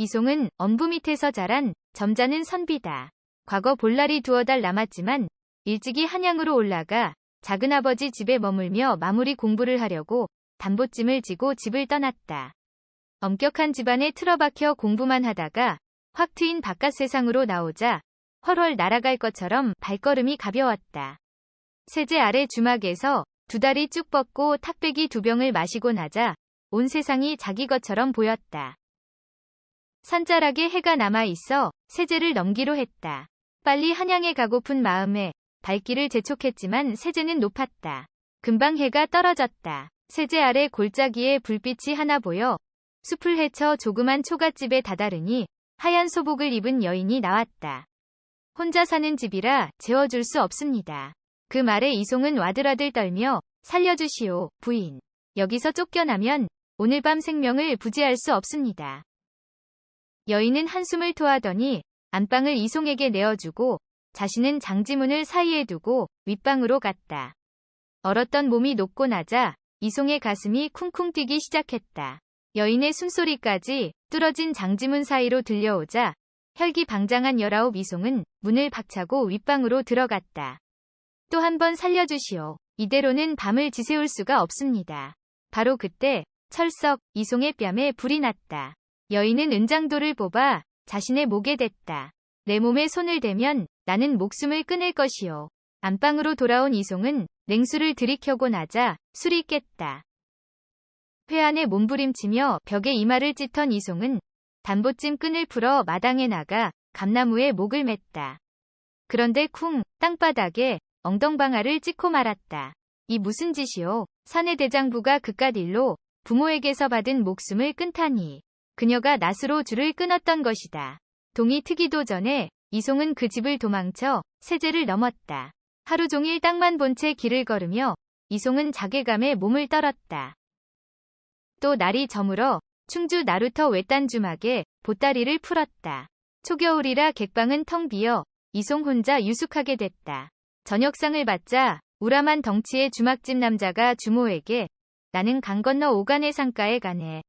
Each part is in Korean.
이송은 엄부 밑에서 자란 점잖은 선비다. 과거 볼날이 두어 달 남았지만 일찍이 한양으로 올라가 작은아버지 집에 머물며 마무리 공부를 하려고 담보찜을 지고 집을 떠났다. 엄격한 집안에 틀어박혀 공부만 하다가 확 트인 바깥 세상으로 나오자 훨훨 날아갈 것처럼 발걸음이 가벼웠다. 세제 아래 주막에서 두 다리 쭉 뻗고 탁배기 두 병을 마시고 나자 온 세상이 자기 것처럼 보였다. 산자락에 해가 남아 있어 세제를 넘기로 했다. 빨리 한양에 가고픈 마음에 발길을 재촉했지만 세제는 높았다. 금방 해가 떨어졌다. 세제 아래 골짜기에 불빛이 하나 보여 숲을 헤쳐 조그만 초가집에 다다르니 하얀 소복을 입은 여인이 나왔다. 혼자 사는 집이라 재워줄 수 없습니다. 그 말에 이송은 와들와들 떨며 살려주시오, 부인. 여기서 쫓겨나면 오늘 밤 생명을 부지할 수 없습니다. 여인은 한숨을 토하더니 안방을 이송에게 내어주고 자신은 장지문을 사이에 두고 윗방으로 갔다. 얼었던 몸이 녹고 나자 이송의 가슴이 쿵쿵 뛰기 시작했다. 여인의 숨소리까지 뚫어진 장지문 사이로 들려오자 혈기 방장한 열아홉 이송은 문을 박차고 윗방으로 들어갔다. 또 한 번 살려주시오. 이대로는 밤을 지새울 수가 없습니다. 바로 그때 철석 이송의 뺨에 불이 났다. 여인은 은장도를 뽑아 자신의 목에 댔다. 내 몸에 손을 대면 나는 목숨을 끊을 것이오. 안방으로 돌아온 이송은 냉수를 들이켜고 나자 술이 깼다. 회 안에 몸부림치며 벽에 이마를 찢던 이송은 담보찜 끈을 풀어 마당에 나가 감나무에 목을 맸다. 그런데 쿵 땅바닥에 엉덩방아를 찍고 말았다. 이 무슨 짓이오? 사내 대장부가 그깟 일로 부모에게서 받은 목숨을 끊다니. 그녀가 낫으로 줄을 끊었던 것이다. 동이 트기도 전에 이송은 그 집을 도망쳐 세제를 넘었다. 하루 종일 땅만 본 채 길을 걸으며 이송은 자괴감에 몸을 떨었다. 또 날이 저물어 충주 나루터 외딴 주막에 보따리를 풀었다. 초겨울이라 객방은 텅 비어 이송 혼자 유숙하게 됐다. 저녁상을 받자 우람한 덩치의 주막집 남자가 주모에게 나는 강 건너 오간의 상가에 가네.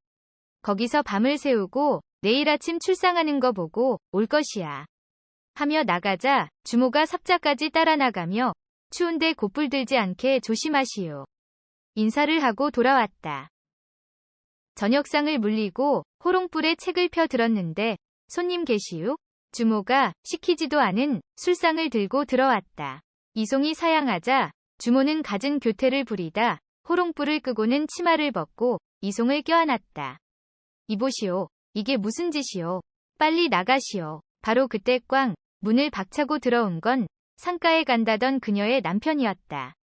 거기서 밤을 새우고 내일 아침 출상하는 거 보고 올 것이야. 하며 나가자 주모가 삽자까지 따라 나가며 추운데 곧불 들지 않게 조심하시오. 인사를 하고 돌아왔다. 저녁상을 물리고 호롱불에 책을 펴 들었는데 손님 계시오? 주모가 시키지도 않은 술상을 들고 들어왔다. 이송이 사양하자 주모는 갖은 교태를 부리다 호롱불을 끄고는 치마를 벗고 이송을 껴안았다. 이보시오. 이게 무슨 짓이오. 빨리 나가시오. 바로 그때 꽝 문을 박차고 들어온 건 상가에 간다던 그녀의 남편이었다.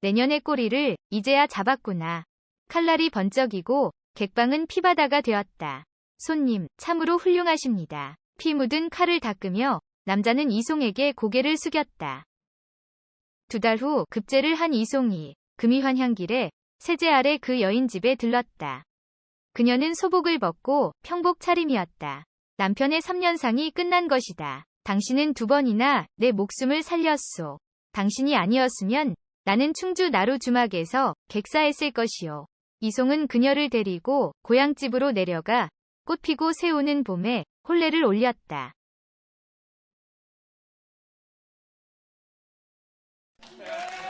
내년의 꼬리를 이제야 잡았구나. 칼날이 번쩍이고 객방은 피바다가 되었다. 손님, 참으로 훌륭하십니다. 피 묻은 칼을 닦으며 남자는 이송에게 고개를 숙였다. 두 달 후 급제를 한 이송이 금이환향길에 세제 아래 그 여인 집에 들렀다. 그녀는 소복을 벗고 평복 차림이었다. 남편의 3년상이 끝난 것이다. 당신은 두 번이나 내 목숨을 살렸소. 당신이 아니었으면 나는 충주 나루 주막에서 객사했을 것이요. 이송은 그녀를 데리고 고향집으로 내려가 꽃피고 새우는 봄에 혼례를 올렸다. 네.